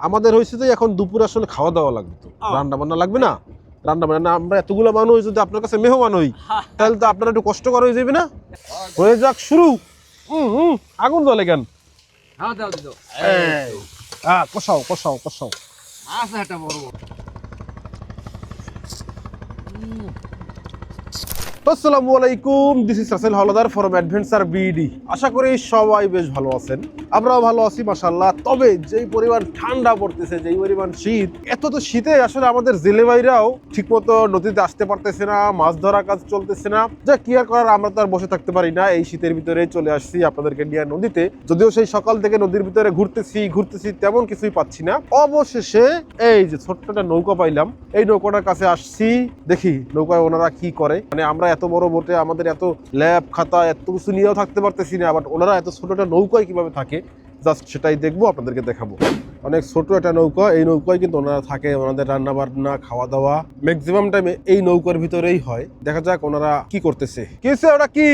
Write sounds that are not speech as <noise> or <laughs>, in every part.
আমাদের হয়েছে যে এখন দুপুর আসলে খাওয়া দাওয়া লাগবে তো। রান্না বান্না লাগবে না? রান্না বান্না আমরা এতগুলো মানুষ যদি আপনার কাছে মেহমান হই তাহলে তো আপনার একটু কষ্টকর হয়ে যাবে না? হয়ে যাক শুরু। হুম হুম আগুন জ্বলে কেন? হ্যাঁ কষাও কষাও কষাও। একটা বড় বড়। আসসালামু আলাইকুম this is Rasel Haldar from adventure BD আশা করি সবাই বেশ ভালো আছেন। আমরাও ভালো আছি মাশাল্লাহ তবে যেই পরিমাণ ঠান্ডা পড়তেছে, যেই পরিমাণ শীত, এত তো শীতে আসলে আমাদের জেলে ভাইরাও ঠিকমতো নদীতে আসতে পারতেছে না, মাছ ধরার কাজ চলতেছে না। যা কি আর করার, আমরা তো আর বসে থাকতে পারি না। এই শীতের ভিতরে চলে আসছি আপনাদেরকে নিয়ে নদীতে। যদিও সেই সকাল থেকে নদীর ভিতরে ঘুরতেছি ঘুরতেছি, তেমন কিছুই পাচ্ছি না। অবশেষে এই যে ছোট্ট একটা নৌকা পাইলাম, এই নৌকাটার কাছে আসছি। দেখি নৌকায় ওনারা কি করে। মানে আমরা এত বড় বোটে আমাদের এত ল্যাব খাতা, এত কিছু নিয়েও থাকতে পারতেছি না বাট ওনারা এত ছোট একটা নৌকায় কীভাবে থাকে? জাস্ট সেটাই দেখব, আপনাদেরকে দেখাবো। অনেক ছোট একটা নৌকা, এই নৌকায় কিন্তু ওনারা থাকে, ওনাদের রান্না বান্না খাওয়া দাওয়া ম্যাক্সিমাম টাইমে এই নৌকার ভিতরেই হয়। দেখা যাক ওনারা কি করতেছে। কিসে ওরা কি?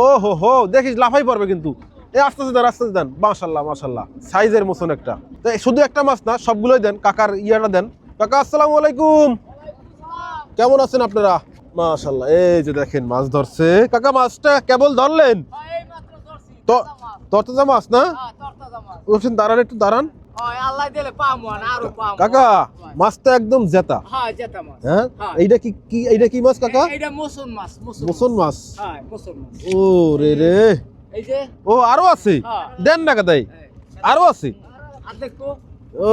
ও হো হো, দেখিস, লাফাই পারবে কিন্তু। এই আস্তে আস্তে দেন আস্তে আস্তে দেন মাশাল্লাহ মাশাল্লাহ। সাইজের মতন একটা। শুধু একটা মাছ না, সবগুলোই দেন, কাকার ইয়াটা দেন। কাকা, আসসালামু আলাইকুম। কেমন আছেন আপনারা? মাশাল্লাহ এই যে দেখেন মাছ ধরছে। কাকা মাছটা কেবল ধরলেন? মাছ। তরতাজা মাছ না? হ্যাঁ বলছেন দাঁড়ান একটু দাঁড়ান। কাকা মাছটা একদম জেতা। হ্যাঁ হ্যাঁ? হ্যাঁ। এইটা কি কি এইটা কি মাছ কাকা? মুসুন মাছ হ্যাঁ ও রে রে। ও আরও আছে? হ্যাঁ। দেন না কাদাই আরও আছে? ও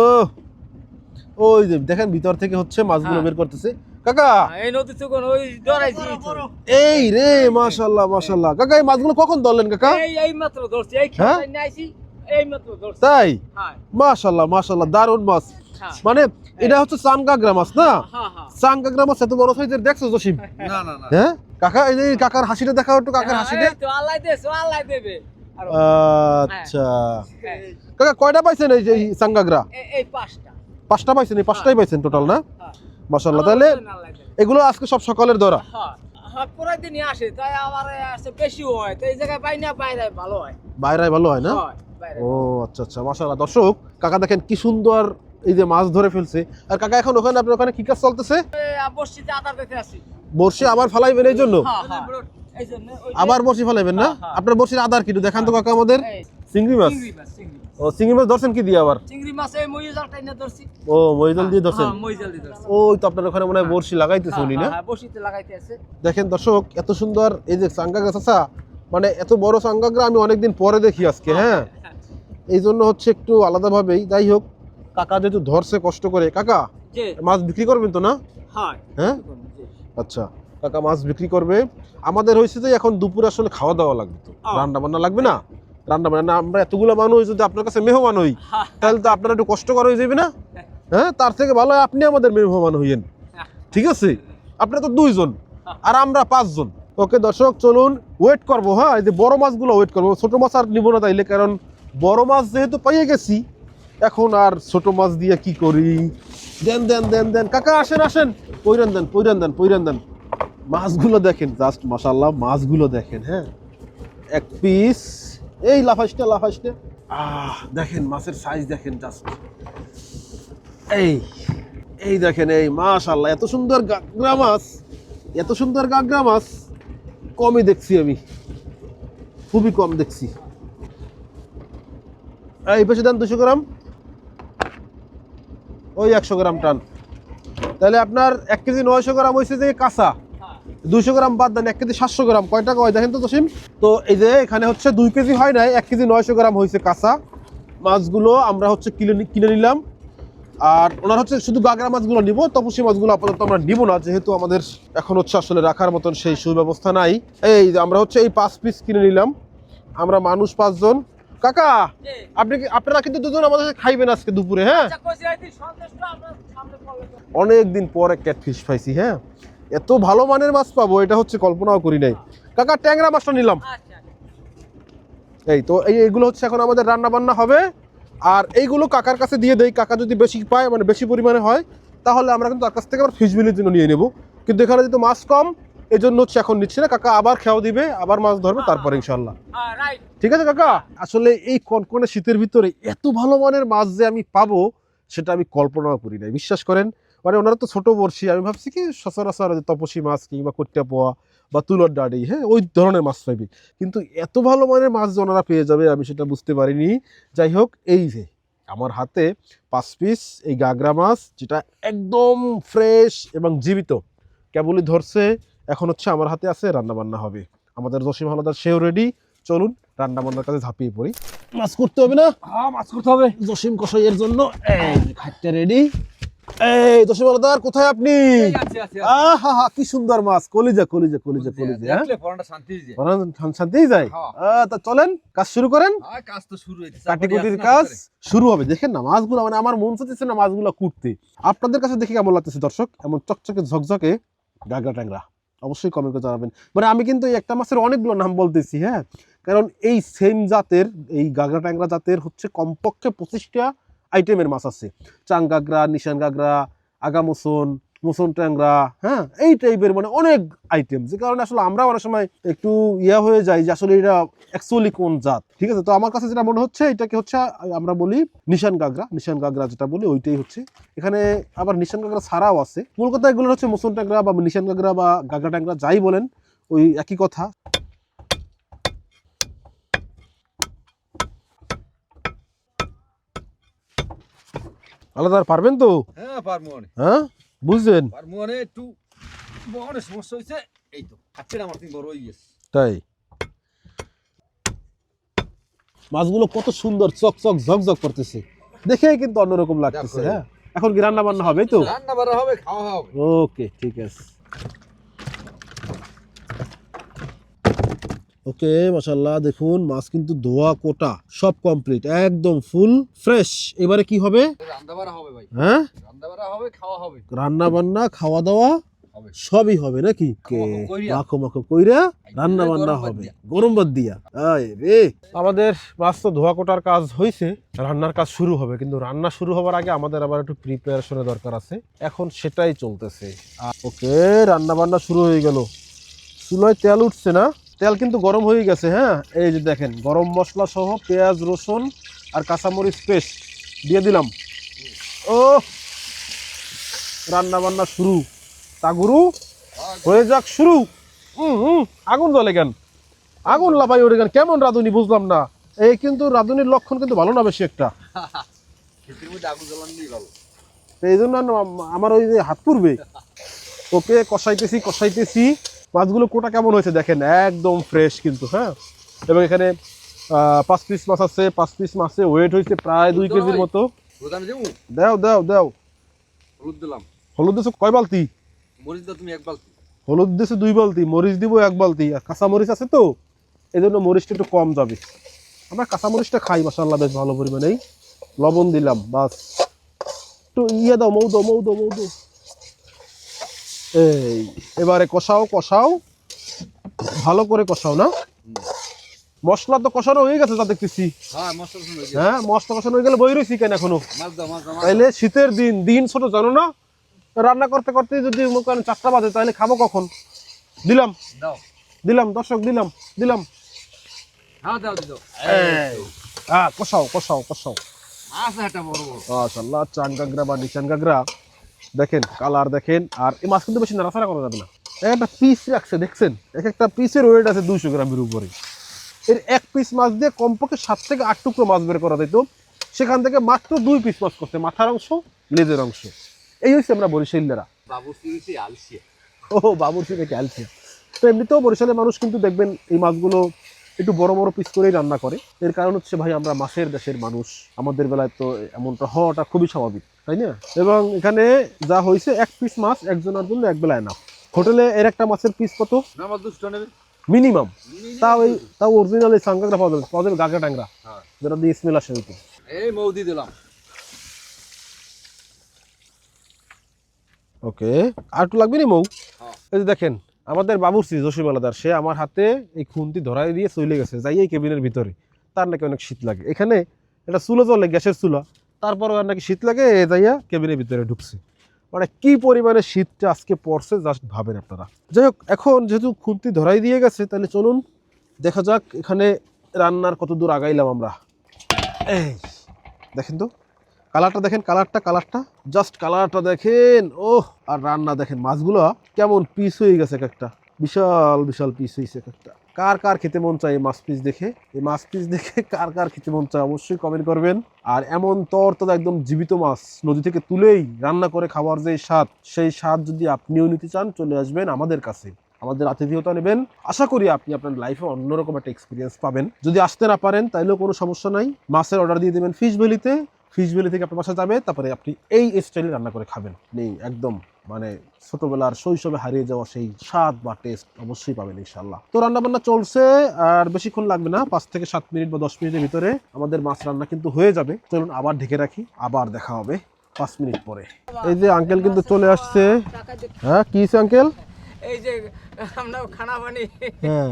ওই যে দেখেন ভিতর থেকে হচ্ছে মাছগুলো হ্যাঁ। বের করতেছে। কাকা। এই নদী ওই ডরাইছি এই রে মাশাল্লাহ মাশাল্লাহ। কাকা এই মাছগুলো কখন ধরলেন কাকা? এই এই মাত্র ধরছি। এই হ্যাঁ? খেতে নিয়ে আইছি এই মাত্র ধরছি। তাই? হ্যাঁ। মাশাল্লাহ দারুণ মাছ। হ্যাঁ। মানে এটা হচ্ছে চানকাগরা মাছ না? হ্যাঁ হ্যাঁ। চানকাগরা মাছ এত বড় সাইজের দেখছ জসিম? <laughs> না না না। হ্যাঁ? কাকা এই যে কাকার হাসিটা দেখাও একটু কাকার হাসিটা। তো আল্লাহ দেছে আল্লাহ দেবে। আচ্ছা। কাকা কয়টা পাইছেন এই যে চাঙ্গাগরা এই পাঁচটা। পাঁচটা পাইছেন এই পাঁচটাই পাইছেন টোটাল না? মাশাল্লাহ তাহলে এগুলো আজকে সব সকালের ধরা। হ্যাঁ হ্যাঁ পুরো আসে তাই আমার আসে বেশি হয় এই জায়গায় পাই না ভালো হয়। হয় না? ও আচ্ছা আচ্ছা দর্শক কাকা দেখেন কি সুন্দর এই যে মাছ ধরে ফেলছে। আর কাকা এখন ওখানে আপনার ওখানে কি কাজ চলতেছে? বর্ষি আবার ফালাইবেন এই জন্য? হ্যাঁ আবার বর্ষি ফালাইবেন না। আপনার বর্ষির আদার কিন্তু দেখান তো কাকা আমাদের। চিংড়ি মাছ। ও চিংড়ি মাছ ধরছেন কি দিয়ে আবার? চিংড়ি মাছ এই মই টাইনা ধরছি। ও মহিদল দিয়ে ধরছেন? হ্যাঁ মই জাল দিয়ে ধরছি। ওই তো আপনার ওখানে মনে হয় বর্ষি লাগাইতেছে উনি না? হ্যাঁ, হ্যাঁ, বসিতে লাগাইতে আছে। দেখেন দর্শক এত সুন্দর এই যে সাঙ্গাগ্রা চাচা মানে এত বড় সাঙ্গাগ্রা আমি অনেকদিন পরে দেখি আজকে হ্যাঁ এই জন্য হচ্ছে একটু আলাদাভাবেই যাই হোক কাকা যেহেতু ধরছে কষ্ট করে কাকা মাছ বিক্রি করবেন তো না? হ্যাঁ হ্যাঁ? আচ্ছা কাকা মাছ বিক্রি করবে। আমাদের হয়েছে যে এখন দুপুরে আসলে খাওয়া দাওয়া লাগবে তো রান্না বান্না লাগবে না? রান্না বান্না আমরা এতগুলো মানুষ যদি আপনার কাছে মেহমান হই। তাহলে তো আপনার একটু কষ্টকর হয়ে যাবে না? হ্যাঁ তার থেকে ভালো আপনি আমাদের মেহমান হইয়েন। ঠিক আছে? আপনি তো দুইজন, আর আমরা পাঁচজন। ওকে, দর্শক, চলুন ওয়েট করব হ্যাঁ? এই যে বড় মাছগুলো ওয়েট করব। ছোট মাছ আর নিবো না তাইলে, কারণ বড় মাছ যেহেতু পাইয়ে গেছি, এখন আর ছোট মাছ দিয়ে কি করি? দেন দেন দেন দেন, কাকা, আসেন আসেন। পৈরান দেন পৈরান দেন পৈরান দেন। মাছগুলো দেখেন জাস্ট মাসাল্লাহ মাছগুলো দেখেন হ্যাঁ? এক পিস এই লাফাসটা লাফাসটা আহ, দেখেন, মাছের সাইজ দেখেন জাস্ট এই এই দেখেন, এই মাশাল্লাহ এত সুন্দর গাগরা মাছ, এত সুন্দর গাগরা মাছ, কমই দেখছি আমি। খুবই কম দেখছি। এই বেশি দেন দুশো গ্রাম। ওই একশো গ্রাম টান। তাহলে আপনার এক কেজি নয়শো গ্রাম হয়েছে যে কাঁচা। দুইশো গ্রাম বাদ দেন এক কেজি সাতশো গ্রাম। কয় টাকা হয় দেখেন তো জসিম? তো এই যে এখানে হচ্ছে দুই কেজি হয় নাই এক কেজি নয়শো গ্রাম হয়েছে কাঁচা। মাছগুলো আমরা হচ্ছে কিনে কিনে নিলাম। আর ওনার হচ্ছে শুধু গাগরা মাছগুলো নিব তপসি মাছগুলো আপাতত আমরা নিব না যেহেতু আমাদের এখন হচ্ছে আসলে রাখার মতন সেই সুব্যবস্থা নাই। এই যে আমরা হচ্ছে এই পাঁচ পিস কিনে নিলাম। আমরা মানুষ পাঁচজন। কাকা আপনি আপনারা কিন্তু দুজন আমাদের খাইবেন আজকে দুপুরে হ্যাঁ? অনেকদিন কইছি এই দিন সন্দেশটা আপনার সামনে পড়লে তো। অনেক দিন পরে ক্যাটফিশ পাইছি হ্যাঁ? এত ভালো মানের মাছ পাবো এটা হচ্ছে কল্পনাও করি নাই। কাকা ট্যাংরা মাছটা নিলাম। আচ্ছা এই তো এই এইগুলো হচ্ছে এখন আমাদের রান্না বান্না হবে। আর এইগুলো কাকার কাছে দিয়ে দেই। কাকা যদি বেশি পায় মানে বেশি পরিমাণে হয় তাহলে আমরা কিন্তু তার কাছ থেকে আবার ফিজবিলির জন্য নিয়ে নেব। কিন্তু এখানে যেহেতু মাছ কম এই জন্য হচ্ছে এখন নিচ্ছি না। কাকা আবার খেয়াও দিবে আবার মাছ ধরবে তারপরে ইনশাল্লাহ ঠিক আছে কাকা? আসলে এই কনকনে শীতের ভিতরে এত ভালো মানের মাছ যে আমি পাবো সেটা আমি কল্পনাও করি নাই। বিশ্বাস করেন মানে ওনারা তো ছোট বর্ষি আমি ভাবছি কি সচরাচর তপসি মাছ কিংবা কট্টা পোয়া বা তুলোর ডাডি হ্যাঁ ওই ধরনের মাছ পাইবে। কিন্তু এত ভালো মানের মাছ ওনারা পেয়ে যাবে, আমি সেটা বুঝতে পারিনি। যাই হোক, এই যে আমার হাতে পাঁচ পিস এই গাগরা মাছ, যেটা একদম ফ্রেশ এবং জীবিত। কেবলই ধরছে, এখন হচ্ছে আমার হাতে আছে রান্না বান্না হবে। আমাদের জসিম হালাদার, সেও রেডি চলুন রান্না বান্নার কাছে ঝাঁপিয়ে পড়ি। মাছ করতে হবে না? হ্যাঁ মাছ করতে হবে। জসিম কষাইয়ের জন্য খাটটা রেডি এই জসিম হালাদার কোথায় আপনি? আছে আছে আহা হা কি সুন্দর মাছ। কলিজা কলিজা কলিজা কলিজা হ্যাঁ? শান্তি যে পরান শান্তিই যায়? হ্যাঁ। তা চলেন কাজ শুরু করেন। হ্যাঁ কাজ তো শুরু হইছে কাটিকুটির কাজ শুরু হবে। দেখেন না মাছগুলো মানে আমার মন চাইতেছে না মাছগুলো কুটতে। আপনাদের কাছে দেখে কেমন লাগতেছে দর্শক? এমন চকচকে ঝকঝকে গাগরা ট্যাংরা। অবশ্যই কমেন্ট করে জানাবেন। মানে আমি কিন্তু এই একটা মাছের অনেকগুলো নাম বলতেছি হ্যাঁ? কারণ এই সেম জাতের এই গাগরা ট্যাংরা জাতের হচ্ছে কমপক্ষে পঁচিশটা আইটেমের মাছ আছে। চাং গাগরা, নিশান গাগরা আগা মুসন ট্যাংরা হ্যাঁ এই টাইপের মানে অনেক আইটেম যে কারণে আসলে আমরা অনেক সময় একটু ইয়া হয়ে যাই যে আসলে এটা অ্যাকচুয়ালি কোন জাত, ঠিক আছে? তো আমার কাছে যেটা মনে হচ্ছে, এটাকে হচ্ছে, আমরা বলি নিশান গাগরা। নিশান গাগরা যেটা বলি, ওইটাই হচ্ছে। এখানে আবার নিশান গাগরা ছাড়াও আছে। কলকাতায় এগুলো হচ্ছে মুসন ট্যাংরা বা নিশান গাগরা বা গাগরা ট্যাংরা যাই বলেন, ওই একই কথা। আলাদা আর পারবেন তো? হ্যাঁ বুঝলেন অনেক হ্যাঁ? বুঝছেন পারমু অনেক একটু বড় সমস্যা হইছে এই তো আজকে আমার বড় হয়ে গেছে। তাই? মাছগুলো কত সুন্দর চক চক ঝকঝক করতেছে। দেখে কিন্তু অন্যরকম লাগতেছে হ্যাঁ? এখন কি রান্না বান্না হবে তো? রান্না বান্না হবে খাওয়া হবে। ওকে ঠিক আছে। ওকে মাশাল্লাহ দেখুন মাছ কিন্তু ধোয়া কোটা সব কমপ্লিট একদম ফুল ফ্রেশ এবারে কি হবে? হ্যাঁ? রান্না খাওয়া বান্না খাওয়া দাওয়া সবই হবে নাকি? মাখো মাখো কইরা রান্না গরম বান্না হবে। গরম ভাত দিয়া। আয় রে। আমাদের মাছ তো ধোয়া কোটার কাজ হয়েছে রান্নার কাজ শুরু হবে কিন্তু রান্না শুরু হবার আগে আমাদের আবার একটু প্রিপারেশনের দরকার আছে। এখন সেটাই চলতেছে। ওকে রান্না বান্না শুরু হয়ে গেল। চুলায় তেল উঠছে না? তেল কিন্তু গরম হয়ে গেছে হ্যাঁ? এই যে দেখেন গরম মশলা সহ পেঁয়াজ রসুন আর কাঁচামরিচ পেস্ট দিয়ে দিলাম। ও রান্না বান্না শুরু। তাগুরু হয়ে যাক শুরু। হুম হুম আগুন জ্বলে কেন? আগুন লাফাই ওঠে কেন? কেমন রাঁধুনি বুঝলাম না। এই কিন্তু রাঁধুনির লক্ষণ কিন্তু ভালো না বেশি একটা। তো এই জন্য আমার ওই যে হাত পুরবে ওকে কষাইতেছি কষাইতেছি। মাছগুলো কোটা কেমন হয়েছে দেখেন, একদম ফ্রেশ কিন্তু হ্যাঁ? এবং এখানে পাঁচ পিস মাছ আছে, পাঁচ পিস মাছে ওয়েট হয়েছে প্রায় দুই কেজির মতো। দাও দাও দাও। হলুদ দিলাম হলুদ দিছো কয় বালতি? মরিচ দাও তুমি এক বালতি হলুদ দিছে দুই বালতি, মরিচ দিব এক বালতি, আর কাঁচা মরিচ আছে তো? এই জন্য মরিচটা একটু কম যাবে। আমরা কাঁচা মরিচটা খাই মাসাল্লাহ বেশ ভালো পরিমাণেই। লবণ দিলাম, বাস। একটু ইয়ে দাও, মৌ দাও মৌ দাও মৌ দাও। এই এবারে কষাও কষাও। ভালো করে কষাও না? মশলা তো কষানো হয়ে গেছে যা দেখতেছি। হ্যাঁ মশলা হয়ে মশলা কষানো হয়ে গেলে বই রয়েছি কেন এখনও? তাইলে শীতের দিন দিন ছোট জানো না? রান্না করতে করতে যদি চারটা বাজে তাহলে খাব কখন? দিলাম। দিলাম দর্শক দিলাম দিলাম। হ্যাঁ হ্যাঁ কষাও কষাও কষাও। মাশাল্লাহ চান গাগরা বা নিচান গাগরা দেখেন কালার দেখেন আর এই মাছ কিন্তু বেশি নাড়াচাড়া করা যাবে না। এক একটা পিস রাখছে দেখছেন? এক একটা পিসের ওয়েট আছে দুইশো গ্রামের উপরে। এর এক পিস মাছ দিয়ে কমপক্ষে সাত থেকে আট টুকরো মাছ বের করা যেত সেখান থেকে মাত্র দুই পিস মাছ করছে মাথার অংশ লেজের অংশ। এই হচ্ছে আমরা আলসি ও বাবুর থেকে ক্যালসিয়াম তো এমনিতেও বরিশালের মানুষ কিন্তু দেখবেন এই মাছগুলো একটু বড় বড় পিস করেই রান্না করে। এর কারণ হচ্ছে ভাই আমরা মাছের দেশের মানুষ। আমাদের বেলায় তো এমনটা হওয়াটা খুবই স্বাভাবিক তাই না? এবং এখানে যা হয়েছে এক পিস মাছ একজনের জন্য এক বেলায় না হোটেলে এর একটা মাছের পিস কত? মিনিমাম তাও এই তাও অরিজিনাল এই সাঙ্গাগরা পাওয়া যাবে পাওয়া যাবে গাগা ট্যাংরা। হ্যাঁ। যেটা দিয়ে স্মেল আসে হইতে এই মৌদি দিলাম। ওকে আর একটু লাগবে নি মৌ? হ্যাঁ। এই যে দেখেন আমাদের বাবুর্চি জসিম আলাদার, সে আমার হাতে এই খুন্তি ধরাই দিয়ে চলে গেছে, যাই এই কেবিনের ভিতরে। তার নাকি অনেক শীত লাগে। এখানে এটা চুলো চলে গ্যাসের চুলা। তারপরে আর নাকি শীত লাগে, এ যাইয়া কেবিনের ভিতরে ঢুকছে। মানে কি পরিমাণে শীতটা আজকে পড়ছে, জাস্ট ভাবেন আপনারা। যাই হোক, এখন যেহেতু খুন্তি ধরাই দিয়ে গেছে, তাহলে চলুন, দেখা যাক এখানে রান্নার কত দূর আগাইলাম আমরা। এই, দেখেন তো। কালারটা দেখেন, কালারটা কালারটা। জাস্ট কালারটা দেখেন, ওহ, আর রান্না দেখেন, মাছগুলো কেমন পিস হয়ে গেছে এক একটা। বিশাল বিশাল পিস হয়েছে এক একটা। কার কার খেতে মন চায় এই মাছ পিস দেখে? এই মাছ পিস দেখে কার কার খেতে মন চায় অবশ্যই কমেন্ট করবেন। আর এমন তর তো একদম জীবিত মাছ, নদী থেকে তুলেই রান্না করে খাওয়ার যে স্বাদ, সেই স্বাদ যদি আপনিও নিতে চান, চলে আসবেন আমাদের কাছে। আমাদের আতিথেয়তা নেবেন। আশা করি আপনি আপনার লাইফে অন্যরকম একটা এক্সপিরিয়েন্স পাবেন। যদি আসতে না পারেন, তাইলেও কোনো সমস্যা নাই। মাছের অর্ডার দিয়ে দেবেন ফিশ ভ্যালিতে ফিশ ভ্যালি থেকে আপনার বাসা যাবে তারপরে আপনি এই স্টাইলে রান্না করে খাবেন। নেই একদম মানে ছোটবেলার শৈশবে হারিয়ে যাওয়া সেই স্বাদ বা টেস্ট অবশ্যই পাবেন ইনশাল্লাহ তো রান্না বান্না চলছে আর বেশিক্ষণ লাগবে না পাঁচ থেকে সাত মিনিট বা দশ মিনিটের ভিতরে আমাদের মাছ রান্না কিন্তু হয়ে যাবে। চলুন আবার ঢেকে রাখি আবার দেখা হবে পাঁচ মিনিট পরে। এই যে আঙ্কেল কিন্তু চলে আসছে। হ্যাঁ কি আঙ্কেল এই যে আমরা খানা পানি হ্যাঁ।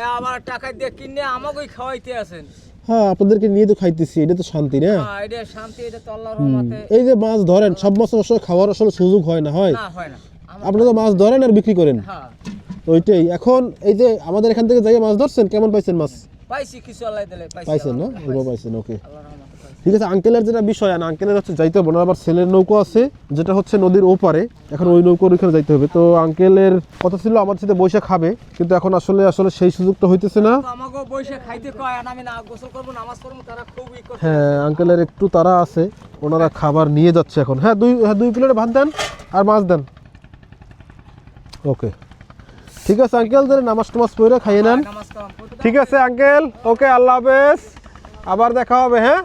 এ আবার টাকা দিয়ে কিনে আমাকেই খাওয়াইতে আছেন। হ্যাঁ আপনাদেরকে নিয়ে তো খাইতেছি এটা তো শান্তি না? হ্যাঁ, এটা শান্তি এটা তো আল্লাহর রহমতে। এই যে মাছ ধরেন সব মাছ অবশ্যই খাওয়ার আসলে সুযোগ হয় না হয়? না হয় না। আপনারা তো মাছ ধরেন আর বিক্রি করেন? হ্যাঁ। ওইটাই। এখন এই যে আমাদের এখান থেকে যাই মাছ ধরছেন কেমন পাইছেন মাছ? পাইছি কিছু আল্লাহ দিলে পাইছেন না? পাইছেন ওকে। আল্লাহর। ঠিক আছে আঙ্কেলের যেটা বিষয় আর আঙ্কেলের হচ্ছে যাইতে হবে না আবার ছেলের নৌকো আছে যেটা হচ্ছে নদীর ওপারে এখন ওই নৌকোর ওইখানে যাইতে হবে। তো আঙ্কেলের কথা ছিল আমার সাথে বসে খাবে কিন্তু এখন আসলে আসলে সেই সুযোগটা হইতেছে না। হ্যাঁ আঙ্কেলের একটু তারা আছে ওনারা খাবার নিয়ে যাচ্ছে এখন। হ্যাঁ দুই হ্যাঁ দুই প্লেট ভাত দেন আর মাছ দেন। ওকে ঠিক আছে আঙ্কেল ধরে নামাজ টামাজ পড়ে খাইয়ে নেন। দাও। ঠিক আছে আঙ্কেল ওকে আল্লাহ হাফেজ। আবার দেখা হবে হ্যাঁ?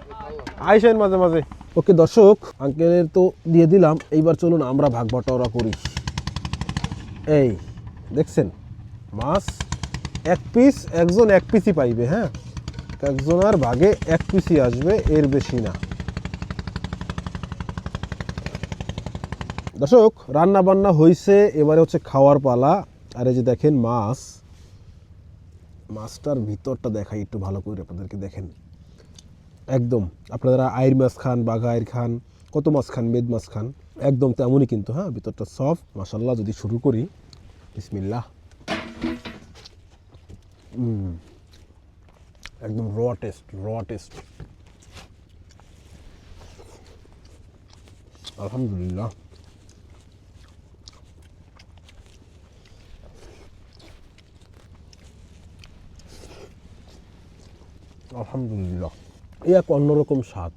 আইসেন মাঝে মাঝে। ওকে, দর্শক আঙ্কেলের তো দিয়ে দিলাম। এইবার চলুন আমরা ভাগ বাটোয়ারা করি। এই, দেখছেন? মাছ এক পিস একজন এক পিসই পাইবে হ্যাঁ? একজনের ভাগে এক পিসই আসবে, এর বেশি না। দর্শক রান্না বান্না হয়েছে এবারে হচ্ছে খাওয়ার পালা। আর এই যে দেখেন মাছ। মাছটার ভিতরটা দেখাই, একটু ভালো করে আপনাদেরকে দেখেন। একদম। আপনারা আইর মাছ খান, বাঘা আইর খান, কত মাছ খান, মেদ মাছ খান, একদম তেমনই কিন্তু হ্যাঁ ভিতরটা সফট মাসাল্লাহ যদি শুরু করি, বিসমিল্লাহ। একদম র টেস্ট র টেস্ট আলহামদুলিল্লাহ। আলহামদুলিল্লাহ। এই এক অন্যরকম স্বাদ।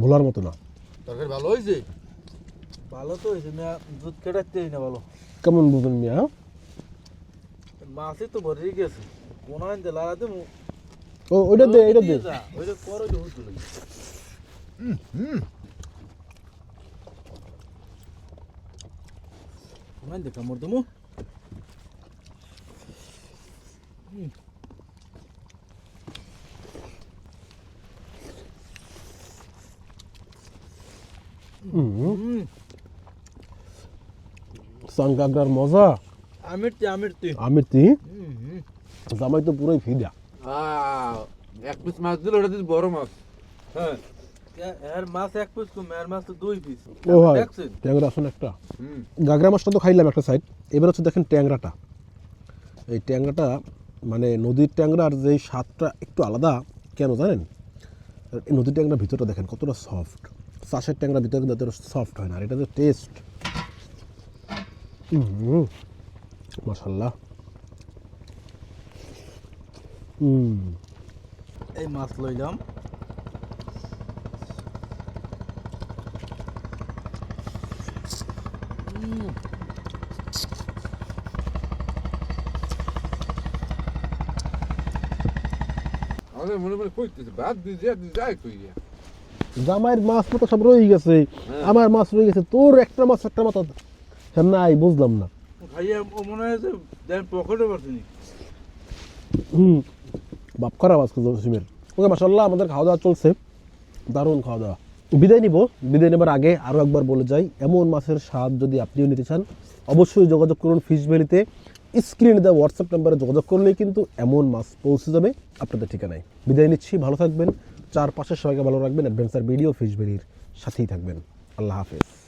ভোলার মতো না। তরকারি ভালো হয়েছে? ভালো তো হয়েছে না দুধ কেটাতেই না ভালো। কেমন বুঝবেন মিয়া? মাছই তো ভরে গেছে। কোন আনতে লাগাতে ও ওইটা দে এটা দে। ওইটা করো যে হুজুর কোন আনতে কামড় দেবো। মজা। আমির তে আমির তুই আমির তি জামাই তো পুরোই ফিদা এক পিস মাছ দিল ওটা দিস বড় মাছ। হ্যাঁ। এর মাছ এক পিস কম এর মাছ তো দুই পিস। ও হয় ট্যাংরা আসুন একটা। হুম। গাগরা মাছটা তো খাইলাম একটা সাইড এবার হচ্ছে দেখেন ট্যাংরাটা। এই ট্যাংরাটা মানে নদীর ট্যাংরার যে স্বাদটা একটু আলাদা কেন জানেন? এই নদীর ট্যাংরার ভিতরটা দেখেন কতটা সফট চাষের ট্যাংরার ভিতরে কিন্তু এতটা সফট হয় না আর এটা যে টেস্ট মশাল্লা এই মাছ লইলাম আমাদের মনে মনে কইতেছে ভাত দিয়ে যা দিয়ে যায় কই জামাইয়ের মাছ মতো সব রয়ে গেছে। আমার মাছ রয়ে গেছে। তোর একটা মাছ একটা মাথা হ্যাঁ নাই বুঝলাম না। মনে হয় পকেটে হুম বাপ খারাপ আজকে জসিমের ওকে মাসাল্লাহ আমাদের খাওয়া দাওয়া চলছে। দারুণ খাওয়া দাওয়া। বিদায় নিব। বিদায় নেবার আগে আরও একবার বলে যাই এমন মাছের স্বাদ যদি আপনিও নিতে চান অবশ্যই যোগাযোগ করুন ফিশ ভ্যালিতে। স্ক্রিনে দেওয়া হোয়াটসঅ্যাপ নাম্বারে যোগাযোগ করলেই কিন্তু এমন মাছ পৌঁছে যাবে আপনাদের ঠিকানায়। বিদায় নিচ্ছি ভালো থাকবেন। চারপাশের সবাইকে ভালো রাখবেন অ্যাডভেঞ্চার ভিডিও ফিশ সাথেই থাকবেন। আল্লাহ হাফেজ।